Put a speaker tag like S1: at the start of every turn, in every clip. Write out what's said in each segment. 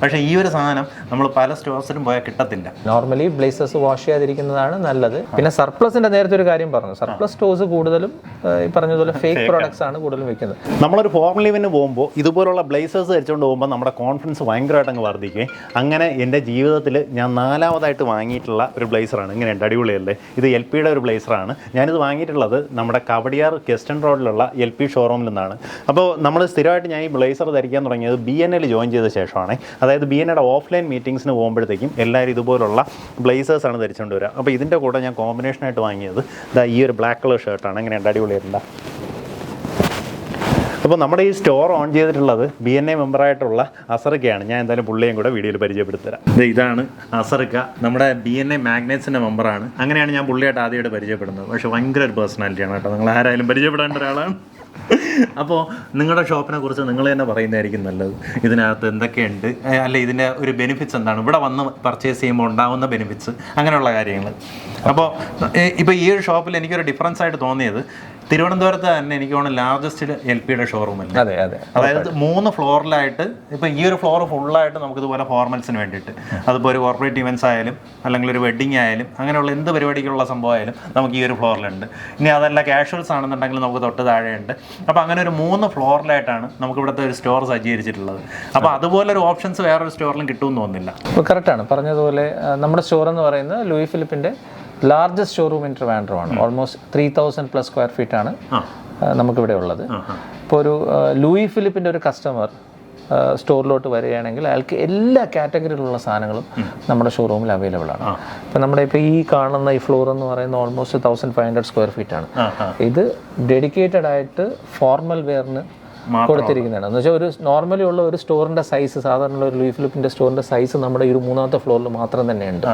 S1: പക്ഷേ ഈ ഒരു സാധനം നമ്മൾ പല സ്റ്റോഴ്സിലും പോയാൽ കിട്ടത്തില്ല.
S2: നോർമലി ബ്ലേസേഴ്സ് വാഷ് ചെയ്യാതിരിക്കുന്നതാണ് നല്ലത്. പിന്നെ സർപ്ലസിന്റെ നേരത്തെ ഒരു കാര്യം പറഞ്ഞു. സർപ്ലസ് സ്റ്റോഴ്സ് കൂടുതലും ഈ പറഞ്ഞതുപോലെ ഫേക്ക് പ്രോഡക്ട്സ് ആണ്. കൂടുതലും വെക്കുന്നത്.
S1: നമ്മളൊരു ഫോർമൽ ഇവന് പോകുമ്പോൾ ഇതുപോലുള്ള ബ്ലേസേഴ്സ് ധരിച്ചുകൊണ്ട് പോകുമ്പോൾ നമ്മുടെ കോൺഫിഡൻസ് ഭയങ്കരമായിട്ട് അങ്ങ് വർദ്ധിക്കുകയും അങ്ങനെ എന്റെ ജീവിതത്തിൽ ഞാൻ നാലാമതായിട്ട് വാങ്ങിയിട്ടുള്ള ഒരു ബ്ലേസറാണ് ഇങ്ങനെയുണ്ട് അടിപൊളിയല്ലേ? ഇത് എൽ പിയുടെ ഒരു ബ്ലേസറാണ് ഞാനിത് വാങ്ങിയിട്ടുള്ളത് നമ്മുടെ കവടിയാർ കെസ്റ്റൺ റോഡിലുള്ള എൽ പി ഷോറൂമിൽ നിന്നാണ്. അപ്പോൾ നമ്മൾ സ്ഥിരമായിട്ട് ഞാൻ ഈ ബ്ലേസർ ധരിക്കാൻ തുടങ്ങിയത് ബി എൻ എൽ ജോയിൻ ചെയ്ത ശേഷമാണ്. അതായത് ബി എൻ ഓഫ്ലൈൻ മീറ്റിംഗ്സിന് പോകുമ്പോഴത്തേക്കും എല്ലാവരും ഇതുപോലുള്ള ബ്ലേസേഴ്സാണ് ധരിച്ചുകൊണ്ട് വരിക അപ്പോൾ ഇതിന്റെ കൂടെ ഞാൻ കോമ്പിനേഷനായിട്ട് വാങ്ങിയത് ഇതാ ഈ ഒരു ബ്ലാക്ക് കളർ ഷർട്ടാണ് എങ്ങനെയുണ്ട്? അടിപൊളിയായിട്ടുള്ള അപ്പോൾ നമ്മുടെ ഈ സ്റ്റോർ ഓൺ ചെയ്തിട്ടുള്ളത് ബി എൻ എ മെമ്പറായിട്ടുള്ള അസറിക്കയാണ്. ഞാൻ എന്തായാലും പുള്ളിയും കൂടെ വീഡിയോയിൽ പരിചയപ്പെടുത്തരാം. ഇത് ഇതാണ് അസറിക്ക. നമ്മുടെ ബി എൻ എ മാഗ്നറ്റ്സിന്റെ മെമ്പറാണ് അങ്ങനെയാണ് ഞാൻ പുള്ളിയായിട്ട് ആദ്യമായിട്ട് പരിചയപ്പെടുന്നത്. പക്ഷേ ഭയങ്കര ഒരു പേഴ്സണാലിറ്റിയാണ് കേട്ടോ. നിങ്ങൾ ആരായാലും പരിചയപ്പെടേണ്ട ഒരാളാണ്. അപ്പോൾ നിങ്ങളുടെ ഷോപ്പിനെ കുറിച്ച് നിങ്ങൾ തന്നെ പറയുന്നതായിരിക്കും നല്ലത്. ഇതിനകത്ത് എന്തൊക്കെയുണ്ട്? അല്ല ഇതിന്റെ ഒരു ബെനിഫിറ്റ്സ് എന്താണ്? ഇവിടെ വന്ന് പർച്ചേസ് ചെയ്യുമ്പോൾ ഉണ്ടാകുന്ന ബെനിഫിറ്റ്സ് അങ്ങനെയുള്ള കാര്യങ്ങൾ അപ്പോൾ ഇപ്പോൾ ഈ ഒരു ഷോപ്പിൽ എനിക്കൊരു ഡിഫറൻസ് ആയിട്ട് തോന്നിയത്. തിരുവനന്തപുരത്ത് തന്നെ എനിക്ക് തോന്നുന്നു ലാർജസ്റ്റ് എൽ പിയുടെ ഷോറൂം അല്ലേ?
S2: അതെ അതെ.
S1: അതായത് മൂന്ന് ഫ്ലോറിലായിട്ട് ഇപ്പൊ ഈ ഒരു ഫ്ലോർ ഫുള്ളായിട്ട് നമുക്ക് ഇതുപോലെ ഫോർമൽസിന് വേണ്ടിയിട്ട് അതിപ്പോൾ ഒരു കോർപ്പറേറ്റ് ഇവന്റ്സ് ആയാലും അല്ലെങ്കിൽ ഒരു വെഡിങ് ആയാലും അങ്ങനെയുള്ള എന്ത് പരിപാടിക്കുള്ള സംഭവമായാലും നമുക്ക് ഈ ഒരു ഫ്ലോറിലുണ്ട് ഇനി അതല്ല കാഷ്വൽസ് ആണെന്നുണ്ടെങ്കിൽ നമുക്ക് തൊട്ട് താഴെയുണ്ട്. അപ്പോൾ അങ്ങനെ ഒരു മൂന്ന് ഫ്ലോറിലായിട്ടാണ് നമുക്ക് ഇവിടുത്തെ ഒരു സ്റ്റോർ സജ്ജീകരിച്ചിട്ടുള്ളത്. അപ്പോൾ അതുപോലെ ഒരു ഓപ്ഷൻസ് വേറൊരു സ്റ്റോറിലും കിട്ടുമെന്ന് തോന്നുന്നില്ല.
S2: കറക്റ്റ് ആണ്. പറഞ്ഞതുപോലെ നമ്മുടെ സ്റ്റോർ എന്ന് പറയുന്നത് ലൂയി ഫിലിപ്പിന്റെ largest showroom in ട്രിവാൻഡ്രമാണ് almost three thousand plus square feet ആണ് നമുക്കിവിടെ ഉള്ളത്. ഇപ്പോൾ ഒരു ലൂയി ഫിലിപ്പിന്റെ ഒരു കസ്റ്റമർ സ്റ്റോറിലോട്ട് വരികയാണെങ്കിൽ അയാൾക്ക് എല്ലാ കാറ്റഗറിയിലുള്ള സാധനങ്ങളും നമ്മുടെ ഷോറൂമിൽ അവൈലബിൾ ആണ്. ഇപ്പം നമ്മുടെ ഇപ്പോൾ ഈ കാണുന്ന ഈ ഫ്ലോർ എന്ന് പറയുന്ന almost thousand five hundred square feet ആണ്. ഇത് ഡെഡിക്കേറ്റഡ് ആയിട്ട് ഫോർമൽ വെയറിന് കൊടുത്തിരിക്കുന്നതാണ്. എന്ന് വെച്ചാൽ ഒരു നോർമലി ഉള്ള ഒരു സ്റ്റോറിന്റെ സൈസ് സാധാരണ ഒരു ലൂയി ഫിലിപ്പിന്റെ സ്റ്റോറിന്റെ സൈസ് നമ്മുടെ ഈ ഒരു മൂന്നാമത്തെ ഫ്ലോറിൽ മാത്രം തന്നെയുണ്ട്.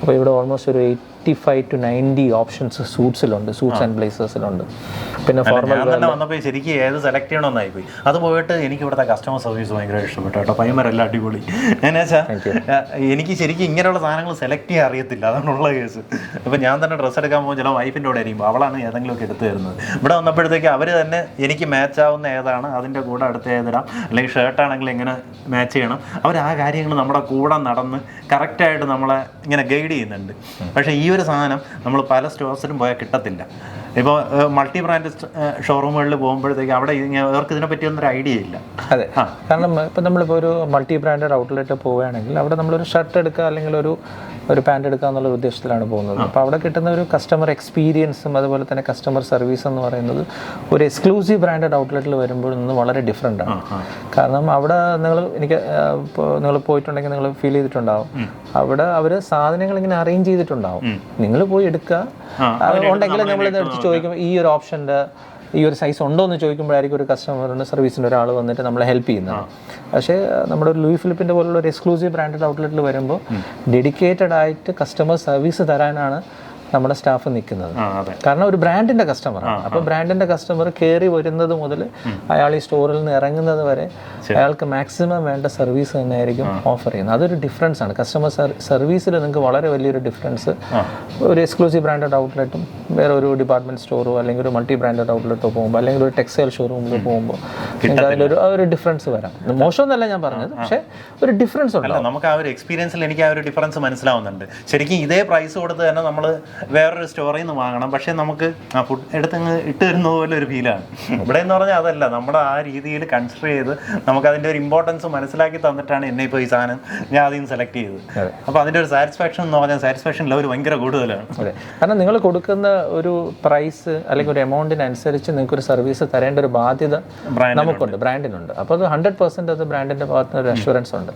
S2: അപ്പോൾ ഇവിടെ ഓൾമോസ്റ്റ് ഒരു eighty five to ninety options സൂട്ട്സിലുണ്ട് suits and ബ്ലേസേഴ്സിലുണ്ട് പിന്നെ ഫോർമൽ
S1: വന്നപ്പോൾ ശരിക്കും ഏത് സെലക്ട് ചെയ്യണമെന്നായി പോയി. അത് പോയിട്ട് എനിക്ക് ഇവിടുത്തെ കസ്റ്റമർ സർവീസ് ഭയങ്കര ഇഷ്ടപ്പെട്ടു കേട്ടോ. പയ്യന്മാരെല്ലാം അടിപൊളി. എന്നുവെച്ചാൽ എനിക്ക് ശരിക്കും ഇങ്ങനെയുള്ള സാധനങ്ങൾ സെലക്ട് ചെയ്യാൻ അറിയത്തില്ല. അതാണുള്ള കേസ് ഇപ്പം ഞാൻ തന്നെ ഡ്രസ്സ് എടുക്കാൻ പോകുമ്പോൾ ചില വൈഫിന്റെ കൂടെ ആയിരിക്കും. അവളാണ് ഏതെങ്കിലുമൊക്കെ എടുത്തു തരുന്നത്. ഇവിടെ വന്നപ്പോഴത്തേക്ക് അവർ തന്നെ എനിക്ക് മാച്ച് ആവുന്ന ഏതാണ് അതിന്റെ കൂടെ അടുത്ത് ഏതിടാം അല്ലെങ്കിൽ ഷർട്ട് ആണെങ്കിൽ എങ്ങനെ മാച്ച് ചെയ്യണം. അവർ ആ കാര്യങ്ങൾ നമ്മുടെ കൂടെ നടന്ന് കറക്റ്റായിട്ട് നമ്മളെ ഇങ്ങനെ ഗൈഡ് ചെയ്യുന്നുണ്ട്. പക്ഷേ ഈ ഒരു സാധനം നമ്മൾ പല സ്റ്റോഴ്സിലും പോയാൽ കിട്ടത്തില്ല. ഇപ്പോൾ മൾട്ടി ബ്രാൻഡ് ഷോറൂമുകളിൽ പോകുമ്പോഴത്തേക്ക് അവിടെ അവർക്ക് ഇതിനെ പറ്റിയൊന്നും ഒരു ഐഡിയ ഇല്ല.
S2: അതെ. കാരണം ഇപ്പം നമ്മളിപ്പോൾ ഒരു മൾട്ടി ബ്രാൻഡഡ് ഔട്ട്ലെറ്റ് പോവുകയാണെങ്കിൽ അവിടെ നമ്മളൊരു ഷർട്ട് എടുക്കുക അല്ലെങ്കിൽ ഒരു ഒരു പാന്റ് എടുക്കുക എന്നുള്ള ഉദ്ദേശത്തിലാണ് പോകുന്നത്. അപ്പോൾ അവിടെ കിട്ടുന്ന ഒരു കസ്റ്റമർ എക്സ്പീരിയൻസും അതുപോലെ തന്നെ കസ്റ്റമർ സർവീസ് എന്ന് പറയുന്നത് ഒരു എക്സ്ക്ലൂസീവ് ബ്രാൻഡഡ് ഔട്ട്ലെറ്റിൽ വരുമ്പോൾ നിന്ന് വളരെ ഡിഫറെന്റ് ആണ്. കാരണം അവിടെ നിങ്ങൾ എനിക്ക് നിങ്ങൾ പോയിട്ടുണ്ടെങ്കിൽ നിങ്ങൾ ഫീൽ ചെയ്തിട്ടുണ്ടാവും. അവിടെ അവർ സാധനങ്ങൾ ഇങ്ങനെ അറേഞ്ച് ചെയ്തിട്ടുണ്ടാവും. നിങ്ങൾ പോയി എടുക്കുക. ഉണ്ടെങ്കിൽ നമ്മൾ എടുത്ത് ചോദിക്കുമ്പോൾ ഈ ഒരു ഓപ്ഷന്റെ ഈ ഒരു സൈസ് ഉണ്ടോ എന്ന് ചോദിക്കുമ്പോഴായിരിക്കും ഒരു കസ്റ്റമറിന് സർവീസിന്റെ ഒരാൾ വന്നിട്ട് നമ്മളെ ഹെൽപ്പ് ചെയ്യുന്നത്. പക്ഷേ നമ്മുടെ ഒരു ലൂയി ഫിലിപ്പിന്റെ പോലുള്ള ഒരു എക്സ്ക്ലൂസീവ് ബ്രാൻഡഡ് ഔട്ട്ലെറ്റിൽ വരുമ്പോൾ ഡെഡിക്കേറ്റഡ് ആയിട്ട് കസ്റ്റമർ സർവീസ് തരാനാണ് നമ്മുടെ സ്റ്റാഫ് നിൽക്കുന്നത്. കാരണം ഒരു ബ്രാൻഡിന്റെ കസ്റ്റമറാണ് അപ്പോൾ ബ്രാൻഡിന്റെ കസ്റ്റമർ കയറി വരുന്നത് മുതൽ അയാൾ ഈ സ്റ്റോറിൽ നിന്ന് ഇറങ്ങുന്നത് വരെ അയാൾക്ക് മാക്സിമം വേണ്ട സർവീസ് തന്നെയായിരിക്കും ഓഫർ ചെയ്യുന്നത്. അതൊരു ഡിഫറൻസ് ആണ്. കസ്റ്റമർ സർവീസിൽ നിങ്ങൾക്ക് വളരെ വലിയൊരു ഡിഫറൻസ് ഒരു എക്സ്ക്ലൂസീവ് ബ്രാൻഡഡ് ഔട്ട്ലെറ്റും വേറെ ഒരു ഡിപ്പാർട്ട്മെന്റ് സ്റ്റോറോ അല്ലെങ്കിൽ ഒരു മൾട്ടി ബ്രാൻഡഡ് ഔട്ട്ലെറ്റോ പോകുമ്പോൾ അല്ലെങ്കിൽ ഒരു ടെക്സ്റ്റൈൽ ഷോറൂമിൽ പോകുമ്പോൾ നിങ്ങൾക്ക് അതിലൊരു ഒരു ഡിഫറൻസ് വരാം. മോശമെന്നല്ല ഞാൻ പറഞ്ഞത്. പക്ഷേ ഒരു ഡിഫറൻസ് ഉണ്ട്?
S1: നമുക്ക് ആ ഒരു എക്സ്പീരിയൻസിൽ എനിക്ക് ആ ഒരു ഡിഫറൻസ് മനസ്സിലാവുന്നുണ്ട്. ശരിക്കും ഇതേ പ്രൈസ് കൊടുത്ത് തന്നെ നമ്മൾ വേറൊരു സ്റ്റോറിൽ നിന്ന് വാങ്ങണം. പക്ഷേ നമുക്ക് ആ ഫുഡ് എടുത്തങ്ങ് ഇട്ട് തരുന്നത് പോലെ ഒരു ഫീലാണ് ഇവിടെ എന്ന് പറഞ്ഞാൽ അതല്ല. നമ്മുടെ ആ രീതിയിൽ കൺസിഡർ ചെയ്ത് നമുക്ക് അതിന്റെ ഒരു ഇമ്പോർട്ടൻസ് മനസ്സിലാക്കി തന്നിട്ടാണ് എന്നെ ഇപ്പോൾ ഈ സാധനം ഞാൻ ആദ്യം സെലക്ട് ചെയ്തത്. അപ്പോൾ അതിന്റെ ഒരു സാറ്റിസ്ഫാക്ഷൻ എന്ന് പറഞ്ഞാൽ സാറ്റിസ്ഫാക്ഷൻ ലെവൽ ഭയങ്കര കൂടുതലാണ്.
S2: അതെ. കാരണം നിങ്ങൾ കൊടുക്കുന്ന ഒരു പ്രൈസ് അല്ലെങ്കിൽ ഒരു എമൗണ്ടിനനുസരിച്ച് നിങ്ങൾക്ക് ഒരു സർവീസ് തരേണ്ട ഒരു ബാധ്യത നമുക്കുണ്ട്. ബ്രാൻഡിനുണ്ട് അപ്പോൾ അത് ഹൺഡ്രഡ് പെർസെന്റ് അത് ബ്രാൻഡിന്റെ ഭാഗത്തുനിന്ന് ഒരു അഷുറൻസ് ഉണ്ട്.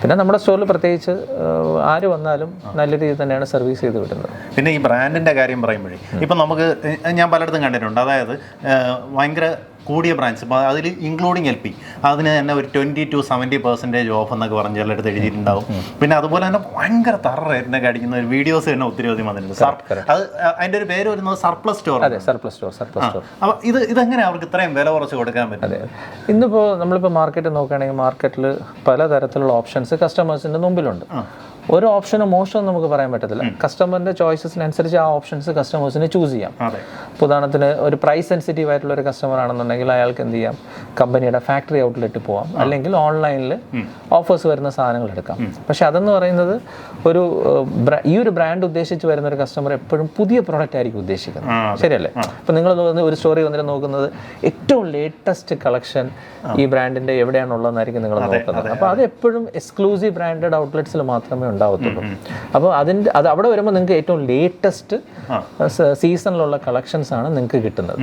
S2: പിന്നെ നമ്മുടെ സ്റ്റോറിൽ പ്രത്യേകിച്ച് ആര് വന്നാലും നല്ല രീതിയിൽ തന്നെയാണ് സർവീസ് ചെയ്ത് വിടുന്നത്.
S1: പിന്നെ ഈ ബ്രാൻഡിന്റെ കാര്യം പറയുമ്പോഴേ ഇപ്പം നമുക്ക് ഞാൻ പലയിടത്തും കണ്ടിട്ടുണ്ട്. അതായത് ഭയങ്കര കൂടിയ ബ്രാഞ്ച് അപ്പോൾ അതിൽ ഇൻക്ലൂഡിങ് എൽ പി അതിന് തന്നെ ഒരു twenty to seventy percentage off എന്നൊക്കെ പറഞ്ഞ് ചിലടത്ത് എഴുതിയിട്ടുണ്ടാവും. പിന്നെ അതുപോലെ തന്നെ ഭയങ്കര തറ റേറ്റിനൊക്കെ അടിക്കുന്ന ഒരു വീഡിയോസ് തന്നെ ഒത്തിരി അധികം വന്നിട്ടുണ്ട്. സർ അത് അതിന്റെ ഒരു പേര് വരുന്നത് സർപ്ലസ് സ്റ്റോർ
S2: അതെ സർപ്ലസ് സ്റ്റോർ സർപ്ലസ് സ്റ്റോർ
S1: അപ്പോൾ ഇത് ഇതെങ്ങനെ അവർക്ക് ഇത്രയും വില കുറച്ച് കൊടുക്കാൻ പറ്റും?
S2: അതെ. ഇന്നിപ്പോൾ നമ്മളിപ്പോൾ മാർക്കറ്റ് നോക്കുകയാണെങ്കിൽ മാർക്കറ്റിൽ പലതരത്തിലുള്ള ഓപ്ഷൻസ് കസ്റ്റമേഴ്സിന്റെ മുമ്പിലുണ്ട്. ഒരു ഓപ്ഷന് മോശം നമുക്ക് പറയാൻ പറ്റത്തില്ല. കസ്റ്റമറിന്റെ ചോയ്സസിനനുസരിച്ച് ആ ഓപ്ഷൻസ് കസ്റ്റമേഴ്സിന് ചൂസ് ചെയ്യാം. ഇപ്പോൾ ഉദാഹരണത്തിന് ഒരു പ്രൈസ് സെൻസിറ്റീവ് ആയിട്ടുള്ള ഒരു കസ്റ്റമർ ആണെന്നുണ്ടെങ്കിൽ അയാൾക്ക് എന്ത് ചെയ്യാം? കമ്പനിയുടെ ഫാക്ടറി ഔട്ട്ലെറ്റ് പോവാം. അല്ലെങ്കിൽ ഓൺലൈനിൽ ഓഫേഴ്സ് വരുന്ന സാധനങ്ങൾ എടുക്കാം. പക്ഷെ അതെന്ന് പറയുന്നത് ഒരു ഈ ഒരു ബ്രാൻഡ് ഉദ്ദേശിച്ച് വരുന്ന ഒരു കസ്റ്റമർ എപ്പോഴും പുതിയ പ്രോഡക്റ്റ് ആയിരിക്കും ഉദ്ദേശിക്കുന്നത്. ശരിയല്ലേ? അപ്പൊ നിങ്ങൾ ഒരു സ്റ്റോറി വന്നിട്ട് നോക്കുന്നത് ഏറ്റവും ലേറ്റസ്റ്റ് കളക്ഷൻ ഈ ബ്രാൻഡിന്റെ എവിടെയാണുള്ളതെന്നായിരിക്കും നിങ്ങൾ നോക്കുന്നത്. അപ്പോൾ അത്. എപ്പോഴും എക്സ്ക്ലൂസീവ് ബ്രാൻഡഡ് ഔട്ട്ലെറ്റ്സിൽ മാത്രമേ ഉണ്ടാവത്തുള്ളൂ. അപ്പോൾ അതിന്റെ അത് അവിടെ വരുമ്പോൾ നിങ്ങൾക്ക് ഏറ്റവും ലേറ്റസ്റ്റ് സീസണിലുള്ള കളക്ഷൻസ് ആണ് നിങ്ങൾക്ക് കിട്ടുന്നത്.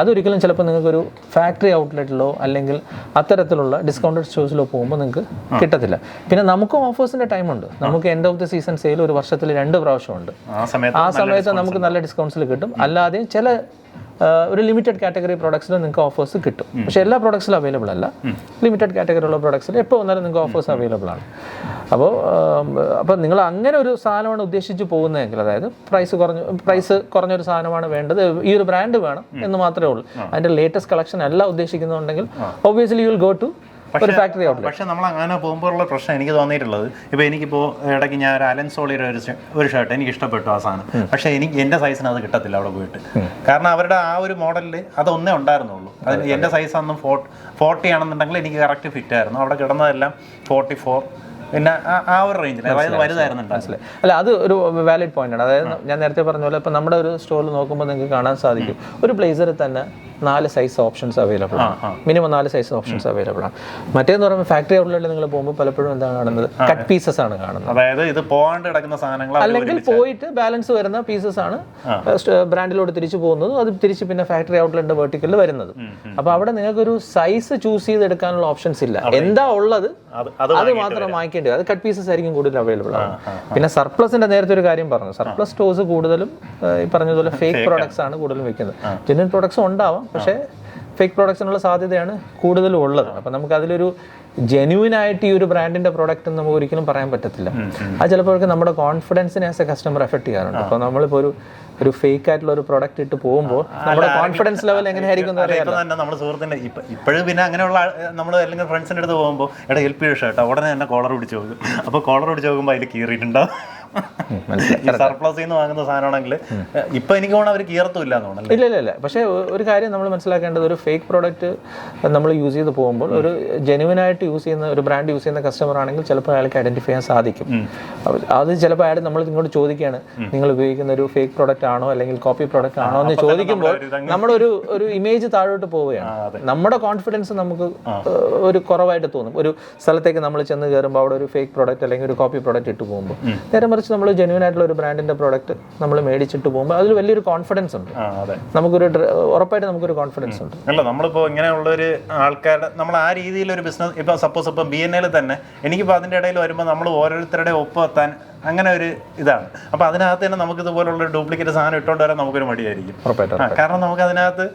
S2: അതൊരിക്കലും ചിലപ്പോൾ നിങ്ങൾക്കൊരു ഫാക്ടറി ഔട്ട്ലെറ്റിലോ അല്ലെങ്കിൽ അത്തരത്തിലുള്ള ഡിസ്കൗണ്ടഡ് സ്റ്റോഴ്സിലോ പോകുമ്പോൾ നിങ്ങൾക്ക് കിട്ടത്തില്ല. പിന്നെ നമുക്കും ഓഫേഴ്സിന്റെ ടൈമുണ്ട് നമുക്ക് end of the season sale ഒരു വർഷത്തിൽ രണ്ട് പ്രാവശ്യമുണ്ട്
S1: ആ സമയത്ത്
S2: ആ സമയത്ത് നമുക്ക് നല്ല ഡിസ്കൗണ്ട്സിൽ കിട്ടും. അല്ലാതെയും ചില ഒരു ലിമിറ്റഡ് കാറ്റഗറി പ്രോഡക്ട്സിൽ നിങ്ങൾക്ക് ഓഫേഴ്സ് കിട്ടും. പക്ഷേ എല്ലാ പ്രോഡക്ട്സിലും അവൈലബിൾ അല്ല. ലിമിറ്റഡ് കാറ്റഗറി ഉള്ള പ്രോഡക്ട്സിൽ എപ്പോൾ വന്നാലും നിങ്ങൾക്ക് ഓഫേഴ്സ് അവൈലബിൾ ആണ്. അപ്പോൾ അപ്പോൾ നിങ്ങൾ അങ്ങനെ ഒരു സാധനമാണ് ഉദ്ദേശിച്ച് പോകുന്നതെങ്കിൽ അതായത് പ്രൈസ് കുറഞ്ഞ പ്രൈസ് കുറഞ്ഞൊരു സാധനമാണ് വേണ്ടത് ഈ ഒരു ബ്രാൻഡ് വേണം എന്ന് മാത്രമേ ഉള്ളൂ. അതിന്റെ ലേറ്റസ്റ്റ് കളക്ഷൻ അല്ല ഉദ്ദേശിക്കുന്നുണ്ടെങ്കിൽ obviously you will go to ഒരു ഫാക്ടറി ഔട്ട്ലെറ്റ്
S1: പക്ഷേ നമ്മൾ അങ്ങനെ പോകുമ്പോഴുള്ള പ്രശ്നം എനിക്ക് തോന്നിയിട്ടുള്ളത് ഇപ്പോൾ എനിക്കിപ്പോൾ ഇടയ്ക്ക് ഞാൻ ഒരു അലൻ സോളിയുടെ ഒരു ഒരു ഷർട്ട് എനിക്ക് ഇഷ്ടപ്പെട്ടു ആ സാധനം. പക്ഷേ എനിക്ക് എന്റെ സൈസിന് അത് കിട്ടത്തില്ല അവിടെ പോയിട്ട്. കാരണം അവരുടെ ആ ഒരു മോഡലിൽ അതൊന്നേ ഉണ്ടായിരുന്നുള്ളൂ. അതിന് എന്റെ സൈസ് അന്നും ഫോർ ഫോർട്ടി ആണെന്നുണ്ടെങ്കിൽ എനിക്ക് കറക്റ്റ് ഫിറ്റ് ആയിരുന്നു. അവിടെ കിടന്നതെല്ലാം ഫോർട്ടി ഫോർ പിന്നെ ആ- ഒരു റേഞ്ചിൽ അതായത്
S2: മനസ്സിലായി അല്ല അത് ഒരു വാലിഡ് പോയിന്റ് ആണ്. അതായത് ഞാൻ നേരത്തെ പറഞ്ഞ പോലെ ഇപ്പം നമ്മുടെ ഒരു സ്റ്റോറിൽ നോക്കുമ്പോൾ നിങ്ങൾക്ക് കാണാൻ സാധിക്കും. ഒരു ബ്ലേസറിൽ തന്നെ നാല് സൈസ് ഓപ്ഷൻസ് അവൈലബിൾ ആണ്. മിനിമം നാല് സൈസ് ഓപ്ഷൻസ് അവൈലബിൾ ആണ്. മറ്റേന്ന് പറയുമ്പോൾ ഫാക്ടറി ഔട്ട്ലെറ്റിൽ നിങ്ങൾ പോകുമ്പോൾ പലപ്പോഴും എന്താണ് കാണുന്നത്? കട്ട് പീസസ് ആണ് കാണുന്നത്.
S1: അതായത് ഇത് പോകാണ്ട് കിടക്കുന്ന സാധനങ്ങൾ
S2: അല്ലെങ്കിൽ പോയിട്ട് ബാലൻസ് വരുന്ന പീസസ് ആണ് ബ്രാൻഡിലോട്ട് തിരിച്ചു പോകുന്നത്. അത് തിരിച്ച് പിന്നെ ഫാക്ടറി ഔട്ട്ലെറ്റ് വെർട്ടിക്കലിൽ വരുന്നത്. അപ്പോൾ അവിടെ നിങ്ങൾക്ക് ഒരു സൈസ് ചൂസ് ചെയ്ത് എടുക്കാനുള്ള ഓപ്ഷൻസ് ഇല്ല. എന്താ ഉള്ളത്
S1: അത്
S2: മാത്രം വാങ്ങിക്കേണ്ടി വരും. അത് കട്ട് പീസസ് ആയിരിക്കും കൂടുതൽ അവൈലബിൾ ആണ്. പിന്നെ സർപ്ലസിന്റെ നേരത്തെ ഒരു കാര്യം പറഞ്ഞു. സർപ്ലസ് സ്റ്റോഴ്സ് കൂടുതലും ഈ പറഞ്ഞതുപോലെ ഫേക്ക് പ്രോഡക്ട്സ് ആണ്. കൂടുതലും വെക്കുന്നത്. ജെന്യൻ പ്രോഡക്ട്സ് ഉണ്ടാവാം. പക്ഷേ ഫേക്ക് പ്രൊഡക്ഷനുള്ള സാധ്യതയാണ് കൂടുതലും ഉള്ളത് അപ്പം നമുക്ക് അതിലൊരു ജെന്യൂൻ ആയിട്ട് ഈ ഒരു ബ്രാൻഡിന്റെ പ്രോഡക്റ്റ് നമുക്ക് ഒരിക്കലും പറയാൻ പറ്റത്തില്ല. അത് ചിലപ്പോഴൊക്കെ നമ്മുടെ കോൺഫിഡൻസിനെ ആസ് എ കസ്റ്റമർ എഫക്ട് ചെയ്യാറുണ്ട്. അപ്പോൾ നമ്മളിപ്പോൾ ഒരു ഒരു ഫേക്ക് ആയിട്ടുള്ള ഒരു പ്രോഡക്റ്റ് ഇട്ട് പോകുമ്പോൾ നമ്മുടെ കോൺഫിഡൻസ് ലെവൽ എങ്ങനെയായിരിക്കും
S1: നമ്മുടെ സുഹൃത്തിന്റെ ഇപ്പൊ ഇപ്പോഴും പിന്നെ അങ്ങനെയുള്ള നമ്മൾ അല്ലെങ്കിൽ ഫ്രണ്ട്സിന്റെ അടുത്ത് പോകുമ്പോൾ എടാ എൽ പി ഷർട്ടാ ഉടനെ തന്നെ കോളർ പിടിച്ച് പോകും. അപ്പോൾ കോളർ പിടിച്ച് പോകുമ്പോൾ അതിൽ കീറിയിട്ടുണ്ടാവും. ഈ സർപ്ലസിൽ നിന്ന് വാങ്ങുന്ന സാധനമാണെങ്കിൽ ഇപ്പൊ എനിക്ക് തോന്നുന്നു അവർ കീർത്തുമില്ല എന്ന് തോന്നുന്നു
S2: ഇല്ല ഇല്ല ഇല്ല പക്ഷേ ഒരു കാര്യം നമ്മൾ മനസ്സിലാക്കേണ്ടത് ഒരു ഫേക്ക് പ്രോഡക്റ്റ് നമ്മൾ യൂസ് ചെയ്ത് പോകുമ്പോൾ ഒരു ജെനുവൻ ആയിട്ട് യൂസ് ചെയ്യുന്ന ഒരു ബ്രാൻഡ് യൂസ് ചെയ്യുന്ന കസ്റ്റമർ ആണെങ്കിൽ ചിലപ്പോൾ അയാൾക്ക് ഐഡന്റിഫൈ ചെയ്യാൻ സാധിക്കും. അത് ചിലപ്പോൾ അയാൾ നമ്മൾ ഇങ്ങോട്ട് ചോദിക്കുകയാണ് നിങ്ങൾ ഉപയോഗിക്കുന്ന ഒരു ഫേക്ക് പ്രോഡക്റ്റ് ആണോ അല്ലെങ്കിൽ കോപ്പി പ്രോഡക്റ്റ് ആണോ? എന്ന് ചോദിക്കുമ്പോൾ നമ്മുടെ ഒരു ഒരു ഇമേജ് താഴോട്ട് പോവുകയാണ്. നമ്മുടെ കോൺഫിഡൻസ് നമുക്ക് ഒരു കുറവായിട്ട് തോന്നും. ഒരു സ്ഥലത്തേക്ക് നമ്മൾ ചെന്ന് കയറുമ്പോൾ അവിടെ ഒരു ഫേക്ക് പ്രോഡക്റ്റ് അല്ലെങ്കിൽ ഒരു കോപ്പി പ്രോഡക്റ്റ് ഇട്ട് പോകുമ്പോൾ നേരെ മറിച്ച് നമ്മൾ ജെനുവൻ ആയിട്ടുള്ള ഒരു ബ്രാൻഡിന്റെ പ്രോഡക്റ്റ് നമ്മൾ മേടിച്ചിട്ട് പോകുമ്പോൾ അതിൽ വലിയൊരു കോൺഫിഡൻസ് ഉണ്ട്. നമുക്കൊരു ഉറപ്പായിട്ട് നമുക്കൊരു കോൺഫിഡൻസ് ഉണ്ട്.
S1: അല്ല നമ്മളിപ്പോ ഇങ്ങനെയുള്ള ഒരു ആൾക്കാരുടെ നമ്മൾ ആ രീതിയിൽ ഒരു ബിസിനസ് ഇപ്പൊ സപ്പോസ് ഇപ്പൊ ബി എൻ എൽ തന്നെ എനിക്കിപ്പോ അതിന്റെ ഇടയിൽ വരുമ്പോൾ നമ്മൾ ഓരോരുത്തരുടെ ഒപ്പം എത്താൻ അങ്ങനെ ഒരു ഇതാണ്. അപ്പൊ അതിനകത്ത് തന്നെ നമുക്ക് ഇതുപോലുള്ള ഡ്യൂപ്ലിക്കേറ്റ് സാധനം ഇട്ടുകൊണ്ട് വരാൻ നമുക്കൊരു മടിയായിരിക്കും. കാരണം നമുക്ക് അതിനകത്ത്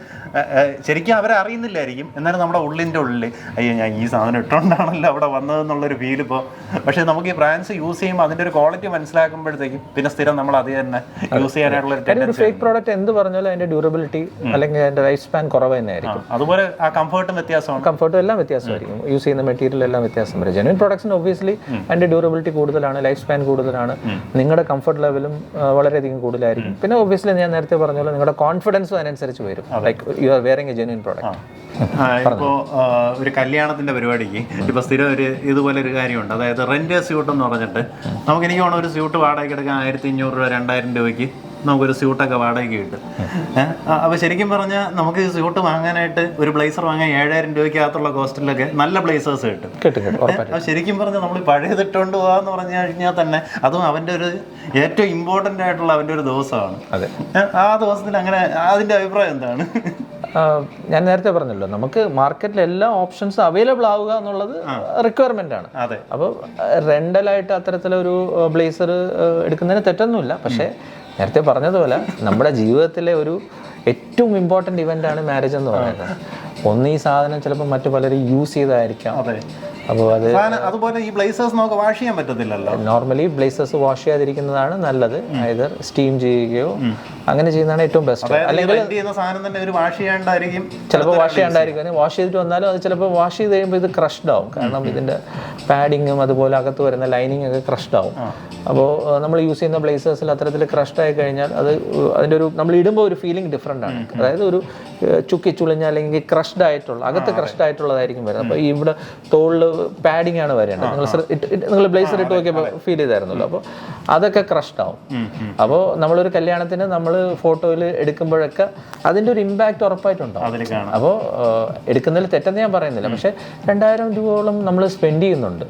S1: ശരിക്കും അവരെ അറിയുന്നില്ലായിരിക്കും. എന്നാലും നമ്മുടെ ഉള്ളിന്റെ ഉള്ളിൽ അയ്യോ ഞാൻ ഈ സാധനം ഇട്ടുകൊണ്ടാണല്ലോ അവിടെ വന്നതെന്നുള്ളൊരു ഫീൽ ഇപ്പോൾ പക്ഷേ നമുക്ക് ഈ ബ്രാൻഡ്സ് യൂസ് ചെയ്യുമ്പോൾ അതിന്റെ ഒരു ക്വാളിറ്റി മനസ്സിലാക്കുമ്പോഴത്തേക്കും പിന്നെ സ്ഥിരം നമ്മൾ അത് തന്നെ യൂസ് ചെയ്യാനായിട്ടുള്ള ഒരു
S2: ഫേക്ക് പ്രോഡക്റ്റ് എന്ത് പറഞ്ഞാലും അതിന്റെ ഡ്യൂറബിലിറ്റി അല്ലെങ്കിൽ അതിന്റെ ലൈഫ് സ്പാൻ കുറവ് തന്നെയായിരിക്കും
S1: അതുപോലെ ആ കംഫർട്ടും വ്യത്യാസമാണ്.
S2: കംഫർട്ടും എല്ലാം വ്യത്യാസമായിരിക്കും. യൂസ് ചെയ്യുന്ന മെറ്റീരിയൽ എല്ലാം വ്യത്യാസം വരും. ജെനുവൻ പ്രോഡക്ട്സിന് ഒബ്വിയസ്ലി അതിന്റെ ഡ്യൂറബിലിറ്റി കൂടുതലാണ് ലൈഫ് സ്പാൻ കൂടുതലാണ്. നിങ്ങളുടെ കംഫർട്ട് ലെവലും വളരെയധികം കൂടുതലായിരിക്കും. പിന്നെ ഒബ്വിയസ്ലി ഞാൻ നേരത്തെ പറഞ്ഞ പോലെ നിങ്ങളുടെ കോൺഫിഡൻസും അതിനനുസരിച്ച് വരും. Like you are wearing a genuine product
S1: ഇപ്പോൾ ഇപ്പോ ഒരു കല്യാണത്തിന്റെ പരിപാടിക്ക് ഇപ്പൊ സ്ഥിരം ഒരു ഇതുപോലെ ഒരു കാര്യമുണ്ട്. അതായത് റെന്റ് സ്യൂട്ട് എന്ന് പറഞ്ഞിട്ട് നമുക്ക് എനിക്ക് വേണം ഒരു സ്യൂട്ട് വാടകയ്ക്ക് എടുക്കാൻ ആയിരത്തി അഞ്ഞൂറ് രൂപ രണ്ടായിരം രൂപയ്ക്ക് നമുക്കൊരു സ്യൂട്ടൊക്കെ വാടകയ്ക്ക് കിട്ടും. അപ്പോൾ ശരിക്കും പറഞ്ഞാൽ നമുക്ക് സ്യൂട്ട് വാങ്ങാനായിട്ട് ഒരു ബ്ലേസർ വാങ്ങാൻ ഏഴായിരം രൂപയ്ക്കകത്തുള്ള കോസ്റ്റിലൊക്കെ നല്ല ബ്ലേസേഴ്സ് കിട്ടും.
S2: കിട്ടും കിട്ടും
S1: ശരിക്കും പറഞ്ഞാൽ നമ്മൾ പഴയതിട്ടുകൊണ്ട് പോകാന്ന് പറഞ്ഞു കഴിഞ്ഞാൽ തന്നെ അതും അവന്റെ ഒരു ഏറ്റവും ഇമ്പോർട്ടന്റ് ആയിട്ടുള്ള അവന്റെ ഒരു ദിവസമാണ്.
S2: അതെ.
S1: ആ ദിവസത്തിൽ അങ്ങനെ അതിന്റെ അഭിപ്രായം എന്താണ്?
S2: ഞാൻ നേരത്തെ പറഞ്ഞല്ലോ നമുക്ക് മാർക്കറ്റിൽ എല്ലാ ഓപ്ഷൻസ് അവൈലബിൾ ആവുക എന്നുള്ളത് റിക്വയർമെന്റ് ആണ്.
S1: അതെ.
S2: അപ്പോൾ റെന്റലായിട്ട് അത്തരത്തിലൊരു ബ്ലേസർ എടുക്കുന്നതിന് തെറ്റൊന്നുമില്ല. പക്ഷേ നേരത്തെ പറഞ്ഞതുപോലെ നമ്മുടെ ജീവിതത്തിലെ ഒരു ഏറ്റവും ഇമ്പോർട്ടന്റ് ഇവന്റ് ആണ് മാരേജ് എന്ന് പറയുന്നത്. ഒന്ന് ഈ സാധനം ചിലപ്പോൾ മറ്റു പലരും യൂസ് ചെയ്തായിരിക്കാം. അപ്പോൾ അത്
S1: അതുപോലെ ഈ ബ്ലേസേഴ്സ് നമുക്ക് വാഷ് ചെയ്യാൻ പറ്റത്തില്ലല്ലോ.
S2: നോർമലി ബ്ലേസേഴ്സ് വാഷ് ചെയ്യാതിരിക്കുന്നതാണ് നല്ലത്. അതായത് സ്റ്റീം ചെയ്യുകയോ അങ്ങനെ ചെയ്യുന്നതാണ് ഏറ്റവും ബെസ്റ്റ്
S1: അല്ലെങ്കിൽ സാധനം തന്നെ ഒരു വാഷ് ചെയ്യാണ്ടായിരിക്കും
S2: ചിലപ്പോൾ വാഷ് ചെയ്യാണ്ടായിരിക്കും. വാഷ് ചെയ്തിട്ട് വന്നാലും അത് ചിലപ്പോൾ വാഷ് ചെയ്ത് കഴിയുമ്പോൾ ഇത് ക്രഷ്ഡ് ആവും. കാരണം ഇതിന്റെ പാഡിങ്ങും അതുപോലെ അകത്ത് വരുന്ന ലൈനിങ് ഒക്കെ ക്രഷ്ഡ് ആവും. അപ്പോൾ നമ്മൾ യൂസ് ചെയ്യുന്ന ബ്ലേസേഴ്സിൽ അത്തരത്തിൽ ക്രഷ്ഡ് ആയി കഴിഞ്ഞാൽ അത് അതിന്റെ ഒരു നമ്മൾ ഇടുമ്പോൾ ഒരു ഫീലിംഗ് ഡിഫറെന്റ് ആണ്. അതായത് ഒരു ഏഹ്, ചുക്കി ചുളിഞ്ഞ അല്ലെങ്കിൽ ക്രഷ്ഡ് ആയിട്ടുള്ള അകത്ത് ക്രഷ്ഡ് ആയിട്ടുള്ളതായിരിക്കും വരുന്നത്. അപ്പോൾ ഇവിടെ തോളിൽ പാഡിംഗ് ആണ് വരേണ്ടത്. നിങ്ങൾ നിങ്ങൾ ബ്ലേസർ ഇട്ട് നോക്കിയപ്പോൾ ഫീൽ ചെയ്തായിരുന്നല്ലോ. അപ്പോൾ അതൊക്കെ ക്രഷ്ഡാവും അപ്പോൾ നമ്മളൊരു കല്യാണത്തിന് നമ്മൾ ഫോട്ടോയിൽ എടുക്കുമ്പോഴൊക്കെ അതിന്റെ ഒരു ഇമ്പാക്റ്റ് ഉറപ്പായിട്ടുണ്ടാവും. അപ്പോൾ എടുക്കുന്നതിൽ തെറ്റെന്ന് ഞാൻ പറയുന്നില്ല. പക്ഷേ രണ്ടായിരം രൂപയോളം നമ്മൾ സ്പെൻഡ് ചെയ്യുന്നുണ്ട്.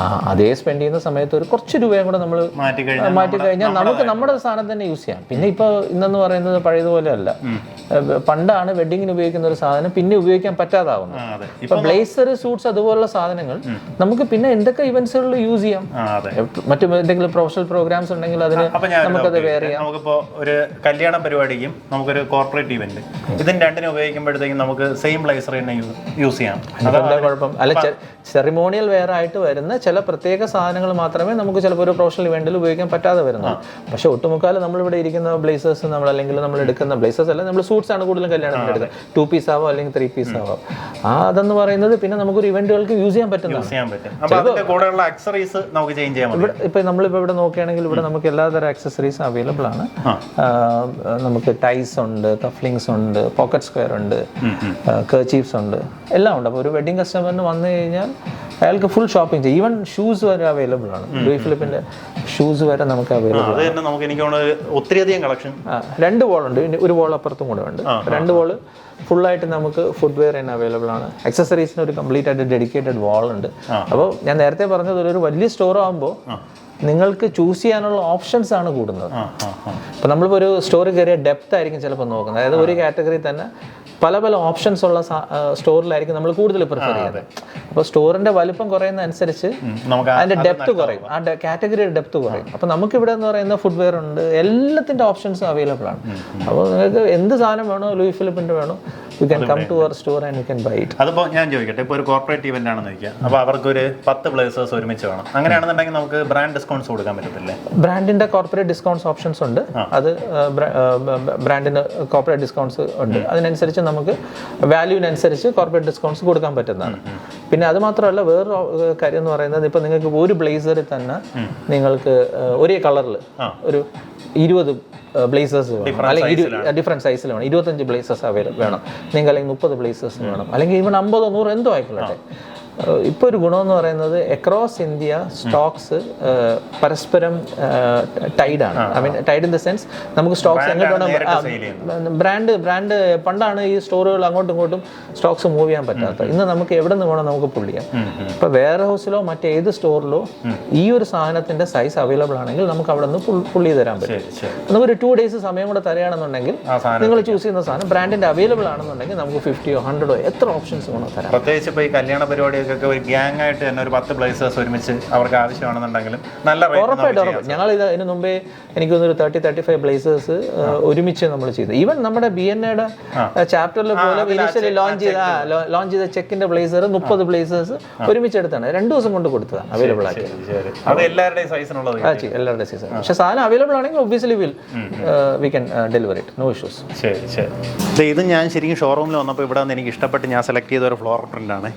S2: ആ അതേ സ്പെൻഡ് ചെയ്യുന്ന സമയത്ത് ഒരു കുറച്ച് രൂപയും കൂടെ നമ്മൾ
S1: മാറ്റി കഴിഞ്ഞാൽ
S2: നമുക്ക് നമ്മുടെ സാധനം തന്നെ യൂസ് ചെയ്യാം. പിന്നെ ഇപ്പോൾ ഇന്നെന്ന് പറയുന്നത് പഴയതുപോലെ അല്ല. പണ്ടാണ് വെഡിങ്ങിന് ഉപയോഗിക്കുന്ന ഒരു സാധനം പിന്നെ ഉപയോഗിക്കാൻ പറ്റാതാവുന്നത്. ഇപ്പൊ ബ്ലേസർ സൂട്ട്സ് അതുപോലുള്ള സാധനങ്ങൾ നമുക്ക് പിന്നെ എന്തൊക്കെ ഇവന്റ്സുകളിൽ യൂസ് ചെയ്യാം? മറ്റു എന്തെങ്കിലും പ്രൊഫഷണൽ പ്രോഗ്രാംസ് ഉണ്ടെങ്കിൽ അതിന് നമുക്കത് വേറെ ചെയ്യാം.
S1: നമുക്കിപ്പോ ഒരു കല്യാണ പരിപാടിക്കും നമുക്കൊരു കോർപ്പറേറ്റ് ഇവന്റ് ഇതിന് രണ്ടിനും ഉപയോഗിക്കുമ്പോഴത്തേക്കും നമുക്ക് സെയിം ബ്ലേസർ തന്നെ യൂസ് ചെയ്യാം.
S2: കുഴപ്പം? അല്ല സെറിമോണിയൽ വെയർ ആയിട്ട് വരുന്ന ചില പ്രത്യേക സാധനങ്ങൾ മാത്രമേ നമുക്ക് ചിലപ്പോൾ ഒരു പ്രൊഫഷണൽ ഇവന്റിൽ ഉപയോഗിക്കാൻ പറ്റാതെ വരുന്നുള്ളൂ. പക്ഷെ ഒട്ടുമുക്കാലും നമ്മളിവിടെ ഇരിക്കുന്ന ബ്ലേസേഴ്സ് നമ്മൾ അല്ലെങ്കിൽ നമ്മൾ എടുക്കുന്ന ബ്ലേസേഴ്സ് അല്ല നമ്മൾ സൂട്ട്സ് ആണ് കൂടുതലും കല്യാണത്തിന് എടുക്കുന്നത്. ടു പീസ് ആവോ അല്ലെങ്കിൽ ത്രീ പീസ് ആവോ. ആ അതെന്ന് പറയുന്നത് പിന്നെ നമുക്കൊരു ഇവന്റുകൾക്ക് യൂസ് ചെയ്യാൻ പറ്റുന്നതാണ്. ഇപ്പൊ നമ്മളിപ്പോ ഇവിടെ നോക്കുകയാണെങ്കിൽ ഇവിടെ നമുക്ക് എല്ലാതരം ആക്സസറീസ് അവൈലബിൾ ആണ്. നമുക്ക് ടൈസ് ഉണ്ട് കഫ്ലിങ്സ് ഉണ്ട് പോക്കറ്റ് സ്ക്വയർ ഉണ്ട് കർച്ചീഫ്സ് ഉണ്ട്. എല്ലാം ഉണ്ട്. അപ്പോൾ ഒരു വെഡിങ് കസ്റ്റമറിന് വന്നു കഴിഞ്ഞാൽ അയാൾക്ക് ഫുൾ ഷോപ്പിംഗ് ചെയ്യും. ഈവൻ ഷൂസ് വരെ അവൈലബിൾ ആണ്. ലൂയി ഫിലിപ്പിന്റെ ഷൂസ് വരെ നമുക്ക് അവൈലബിൾ
S1: ആണ്. നമുക്ക് എനിക്ക് തോന്നുന്നത് ഒത്തിരിയധികം കളക്ഷൻ
S2: രണ്ട് വോളുണ്ട് ഉണ്ട്. ഒരു വോൾ അപ്പുറത്തും കൂടെ ഉണ്ട്. രണ്ട് wall ഫുള്ളായിട്ട് നമുക്ക് ഫുഡ് വെയർ തന്നെ അവൈലബിൾ ആണ്. അക്സസറീസിന് ഒരു കംപ്ലീറ്റ് ആയിട്ട് ഡെഡിക്കേറ്റഡ് വാൾ ഉണ്ട്. അപ്പോൾ ഞാൻ നേരത്തെ പറഞ്ഞത് ഒരു വലിയ സ്റ്റോർ ആകുമ്പോൾ നിങ്ങൾക്ക് ചൂസ് ചെയ്യാനുള്ള ഓപ്ഷൻസ് ആണ് കൂടുന്നത്. ഇപ്പം നമ്മളിപ്പോൾ ഒരു സ്റ്റോറി കയറിയ ഡെപ്ത് ആയിരിക്കും ചിലപ്പോൾ നോക്കുന്നത്. അതായത് ഒരു കാറ്റഗറി തന്നെ പല പല ഓപ്ഷൻസ് ഉള്ള സ്റ്റോറിലായിരിക്കും നമ്മൾ കൂടുതൽ പ്രിഫർ ചെയ്യുന്നത്. അപ്പോൾ സ്റ്റോറിന്റെ വലുപ്പം കുറയുന്ന അനുസരിച്ച്
S1: ഉം, നമുക്ക് ആ-
S2: അതിന്റെ ഡെപ്ത് കുറയും. ആ കാറ്റഗറിയുടെ ഡെപ്ത് കുറയും. അപ്പോൾ നമുക്കിവിടെ എന്ന് പറയുന്ന ഫുഡ് വെയർ ഉണ്ട്. എല്ലാത്തിന്റെ ഓപ്ഷൻസും അവൈലബിൾ ആണ്. അപ്പോൾ നിങ്ങൾക്ക് എന്ത് സാധനം വേണോ ലൂയി ഫിലിപ്പിന്റെ വേണോ you can come to our store and you can buy it
S1: അതിപ്പോ ഞാൻ ചോദിക്കട്ടെ ഇപ്പോൾ ഒരു കോർപ്പറേറ്റ് ഇവന്റ് ആണെന്ന് ചോദിക്കുക അപ്പോൾ അവർക്ക് ഒരു പത്ത് പ്ലേസേഴ്സ് ഒരുമിച്ച് വേണം. അങ്ങനെയാണെന്നുണ്ടെങ്കിൽ നമുക്ക് ബ്രാൻഡ് ഡിസ്കൗണ്ട്സ് കൊടുക്കാൻ പറ്റത്തില്ലേ?
S2: ബ്രാൻഡിന്റെ കോർപ്പറേറ്റ് ഡിസ്കൗണ്ട്സ് ഓപ്ഷൻസ് ഉണ്ട്. അത് ബ്രാൻഡിന് കോർപ്പറേറ്റ് ഡിസ്കൗണ്ട്സ് ഉണ്ട്. അതിനനുസരിച്ച് നമുക്ക് വാല്യൂവിനനുസരിച്ച് കോർപ്പറേറ്റ് ഡിസ്കൗണ്ട്സ് കൊടുക്കാൻ പറ്റുന്നതാണ്. പിന്നെ അത് മാത്രമല്ല വേറൊരു കാര്യം എന്ന് പറയുന്നത് ഇപ്പം നിങ്ങൾക്ക് ഒരു ബ്ലേസറിൽ തന്നെ നിങ്ങൾക്ക് ഒരേ കളറിൽ ഒരു ഇരുപത് ബ്ലേസേഴ്സ് വേണം. അല്ലെങ്കിൽ ഡിഫറെന്റ് സൈസിൽ വേണം. ഇരുപത്തഞ്ച് ബ്ലേസേഴ്സ് അവൈലബിൾ വേണം. നിങ്ങൾക്ക് അല്ലെങ്കിൽ മുപ്പത് ബ്ലേസേഴ്സ് വേണം. അല്ലെങ്കിൽ ഇവൺ അമ്പതോ നൂറോ എന്തോ ആയിക്കൊള്ളട്ടെ. ഇപ്പോൾ ഒരു ഗുണമെന്ന് പറയുന്നത് അക്രോസ് ഇന്ത്യ സ്റ്റോക്സ് പരസ്പരം ടൈഡാണ് I mean tied in the sense നമുക്ക് സ്റ്റോക്സ് എങ്ങോട്ട് വേണം ബ്രാൻഡ് ബ്രാൻഡ് പണ്ടാണ് ഈ സ്റ്റോറുകൾ അങ്ങോട്ടും ഇങ്ങോട്ടും സ്റ്റോക്സ് മൂവ് ചെയ്യാൻ പറ്റാത്ത ഇന്ന് നമുക്ക് എവിടെ നിന്ന് വേണം നമുക്ക് പുൾ ചെയ്യാം. ഇപ്പോൾ വെയർ ഹൗസിലോ മറ്റേത് സ്റ്റോറിലോ ഈ ഒരു സാധനത്തിന്റെ സൈസ് അവൈലബിൾ ആണെങ്കിൽ നമുക്ക് അവിടെ നിന്ന് പുള്ളി ചെയ്ത് തരാൻ പറ്റും.
S1: ശരി ശരി.
S2: നമുക്ക് ഒരു ടു ഡേയ്സ് സമയം കൂടെ തരികയാണെന്നുണ്ടെങ്കിൽ നിങ്ങൾ ചൂസ് ചെയ്യുന്ന സാധനം ബ്രാൻഡിന്റെ അവൈലബിൾ ആണെന്നുണ്ടെങ്കിൽ നമുക്ക് ഫിഫ്റ്റിയോ ഹൺഡ്രഡോ എത്ര ഓപ്ഷൻസ് വേണോ തരാം.
S1: പ്രത്യേകിച്ച് ഇപ്പോൾ ഈ കല്യാണ പരിപാടികൾക്കൊക്കെ ഒരു ഗ്യാങ് ആയിട്ട് തന്നെ ഒരു പത്ത് ബ്ലേസേഴ്സ് ഒരുമിച്ച് അവർക്ക് ആവശ്യമാണെന്നുണ്ടെങ്കിലും നല്ല
S2: ഉറപ്പായിട്ടും ഞങ്ങൾ ഇത് ഇതിന് മുമ്പേ എനിക്ക് തോന്നുന്നു തേർട്ടി തേർട്ടി ഫൈവ് ബ്ലേസേഴ്സ് ഒരുമിച്ച് നമ്മൾ ചെയ്തു. ഈവൻ നമ്മുടെ ബി എൻ എയുടെ ചാപ്റ്ററിൽ പോലെ ഇനീഷ്യലി ലോഞ്ച് ചെയ്ത ലോഞ്ച് ചെയ്ത ചെക്കിന്റെ ബ്ലേസർ മുപ്പത് ബ്ലേസേഴ്സ് ഒരുമിച്ച് എടുത്താണ്. രണ്ട് ദിവസം കൊണ്ട് കൊടുത്തതാണ്. അവൈലബിൾ ആക്കി
S1: അത് എല്ലാവരുടെയും സൈസിനുള്ളത്
S2: സീസൺ പക്ഷേ സാധനം അവൈലബിൾ ആണെങ്കിൽ obviously will we can deliver it no issues
S1: ശരി ശരി. ഇത് ഞാൻ ശരിക്കും ഷോറൂമിൽ വന്നപ്പോൾ ഇവിടെ നിന്ന് എനിക്ക് ഇഷ്ടപ്പെട്ട് ഞാൻ സെലക്ട് ചെയ്ത ഒരു ഫ്ലോർ പ്രിന്റാണ്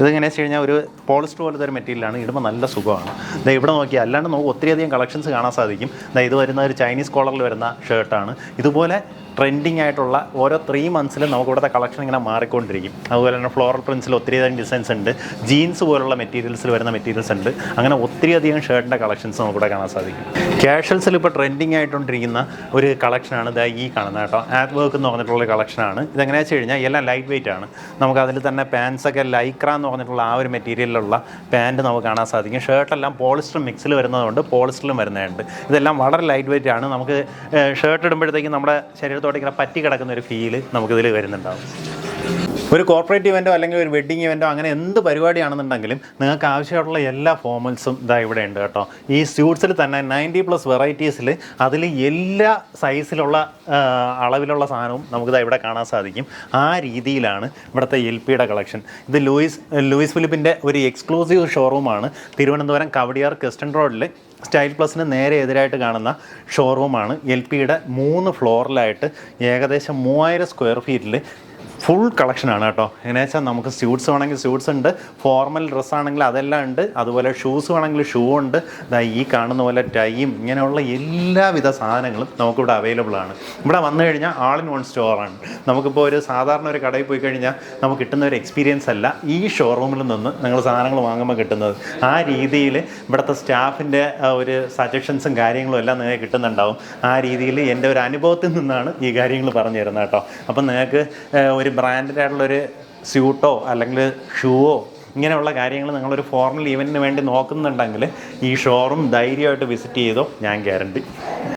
S1: ഇതെങ്ങനെ വെച്ച് കഴിഞ്ഞാൽ ഒരു പോളിസ്റ്റർ പോലത്തെ ഒരു മെറ്റീരിയലാണ് ഇടുമ്പോൾ നല്ല സുഖമാണ്. ദാ ഇവിടെ നോക്കിയാൽ അല്ലാണ്ട് നമുക്ക് ഒത്തിരിയധികം കളക്ഷൻസ് കാണാൻ സാധിക്കും. ദാ ഇത് വരുന്ന ഒരു ചൈനീസ് കോളറിൽ വരുന്ന ഷർട്ടാണ് ഇതുപോലെ ട്രെൻഡിങ് ആയിട്ടുള്ള ഓരോ ത്രീ മന്ത്സിലും നമുക്ക് ഇവിടുത്തെ കളക്ഷൻ ഇങ്ങനെ മാറിക്കൊണ്ടിരിക്കും. അതുപോലെ തന്നെ ഫ്ലോറൽ പ്രിൻസിൽ ഒത്തിരി ഒത്തിരിയധികം ഡിസൈൻസ് ഉണ്ട്. ജീൻസ് പോലുള്ള മെറ്റീരിയൽസിൽ വരുന്ന മെറ്റീരിയൽസ് ഉണ്ട്. അങ്ങനെ ഒത്തിരി അധികം ഷർട്ടിന്റെ കളക്ഷൻസ് നമുക്കിവിടെ കാണാൻ സാധിക്കും. ക്യാഷ്വൽസിൽ ഇപ്പോൾ ട്രെൻഡിങ് ആയിട്ടുകൊണ്ടിരിക്കുന്ന ഒരു കളക്ഷനാണ് ഇതാ ഈ കാണുന്നത് കേട്ടോ. ആറ്റ് വർക്ക് എന്ന് പറഞ്ഞിട്ടുള്ള കളക്ഷനാണ് ഇതെങ്ങനെയാണെന്ന് വെച്ച് കഴിഞ്ഞാൽ എല്ലാം ലൈറ്റ് വെയിറ്റ് ആണ്. നമുക്ക് അതിൽ തന്നെ പാൻസ് ഒക്കെ ലൈക്ര എന്ന് പറഞ്ഞിട്ടുള്ള ആ ഒരു മെറ്റീരിയലിലുള്ള പാന്റ് നമുക്ക് കാണാൻ സാധിക്കും. ഷർട്ടെല്ലാം പോളിസ്റ്റർ മിക്സിൽ വരുന്നതുകൊണ്ട് പോളിസ്റ്ററിലും വരുന്നതുണ്ട്. ഇതെല്ലാം വളരെ ലൈറ്റ് വെയിറ്റ് ആണ്. നമുക്ക് ഷർട്ട് ഇടുമ്പോഴത്തേക്കും നമ്മുടെ ശരീരത്തോട്ട് ഇങ്ങനെ പറ്റി കിടക്കുന്ന ഒരു ഫീൽ നമുക്കിതിൽ വരുന്നുണ്ടാവും. ഒരു കോർപ്പറേറ്റ് ഇവന്റോ അല്ലെങ്കിൽ ഒരു വെഡ്ഡിങ് ഇവന്റോ അങ്ങനെ എന്ത് പരിപാടിയാണെന്നുണ്ടെങ്കിലും നിങ്ങൾക്ക് ആവശ്യമായിട്ടുള്ള എല്ലാ ഫോമൽസും ഇതാ ഇവിടെ ഉണ്ട് കേട്ടോ. ഈ സ്യൂട്ട്സിൽ തന്നെ നയന്റി പ്ലസ് വെറൈറ്റീസിൽ അതിൽ എല്ലാ സൈസിലുള്ള അളവിലുള്ള സാധനവും നമുക്കിതാ ഇവിടെ കാണാൻ സാധിക്കും. ആ രീതിയിലാണ് ഇവിടുത്തെ എൽ പിയുടെ കളക്ഷൻ ഇത് ലൂയിസ് ലൂയിസ് ഫിലിപ്പിന്റെ ഒരു എക്സ്ക്ലൂസീവ് ഷോറൂമാണ് തിരുവനന്തപുരം കവടിയാർ ക്രിസ്റ്റൻ റോഡിൽ സ്റ്റൈൽ പ്ലസിന് നേരെ എതിരായിട്ട് കാണുന്ന ഷോറൂമാണ് എൽ പിയുടെ മൂന്ന് ഫ്ലോറിലായിട്ട് ഏകദേശം മൂവായിരം സ്ക്വയർ ഫീറ്റിൽ ഫുൾ കളക്ഷനാണ് കേട്ടോ. എങ്ങനെയാ വെച്ചാൽ നമുക്ക് സ്യൂട്ട്സ് വേണമെങ്കിൽ സ്യൂട്ട്സ് ഉണ്ട് ഫോർമൽ ഡ്രസ്സ് ആണെങ്കിൽ അതെല്ലാം ഉണ്ട് അതുപോലെ ഷൂസ് വേണമെങ്കിൽ ഷൂ ഉണ്ട്. ഈ കാണുന്ന പോലെ ടൈയും ഇങ്ങനെയുള്ള എല്ലാവിധ സാധനങ്ങളും നമുക്കിവിടെ അവൈലബിൾ ആണ്. ഇവിടെ വന്നു കഴിഞ്ഞാൽ ആൾ ഇൻ വൺ സ്റ്റോറാണ് നമുക്കിപ്പോൾ ഒരു സാധാരണ ഒരു കടയിൽ പോയി കഴിഞ്ഞാൽ നമുക്ക് കിട്ടുന്ന ഒരു എക്സ്പീരിയൻസ് അല്ല ഈ ഷോറൂമിൽ നിന്ന് നിങ്ങൾ സാധനങ്ങൾ വാങ്ങുമ്പോൾ കിട്ടുന്നത്. ആ രീതിയിൽ ഇവിടുത്തെ സ്റ്റാഫിന്റെ ഒരു സജഷൻസും കാര്യങ്ങളും എല്ലാം നിങ്ങൾക്ക് കിട്ടുന്നുണ്ടാവും. ആ രീതിയിൽ എന്റെ ഒരു അനുഭവത്തിൽ നിന്നാണ് ഈ കാര്യങ്ങൾ പറഞ്ഞു തരുന്നത് കേട്ടോ. അപ്പം നിങ്ങൾക്ക് ഏഹ്, ഒരു ബ്രാൻഡഡ് ആയിട്ടുള്ളൊരു സ്യൂട്ടോ അല്ലെങ്കിൽ ഷൂവോ ഇങ്ങനെയുള്ള കാര്യങ്ങൾ നിങ്ങളൊരു ഫോർമൽ ഈവന്റിന് വേണ്ടി നോക്കുന്നുണ്ടെങ്കിൽ ഈ ഷോറൂം ധൈര്യമായിട്ട് വിസിറ്റ് ചെയ്തോ ഞാൻ ഗ്യാരണ്ടി.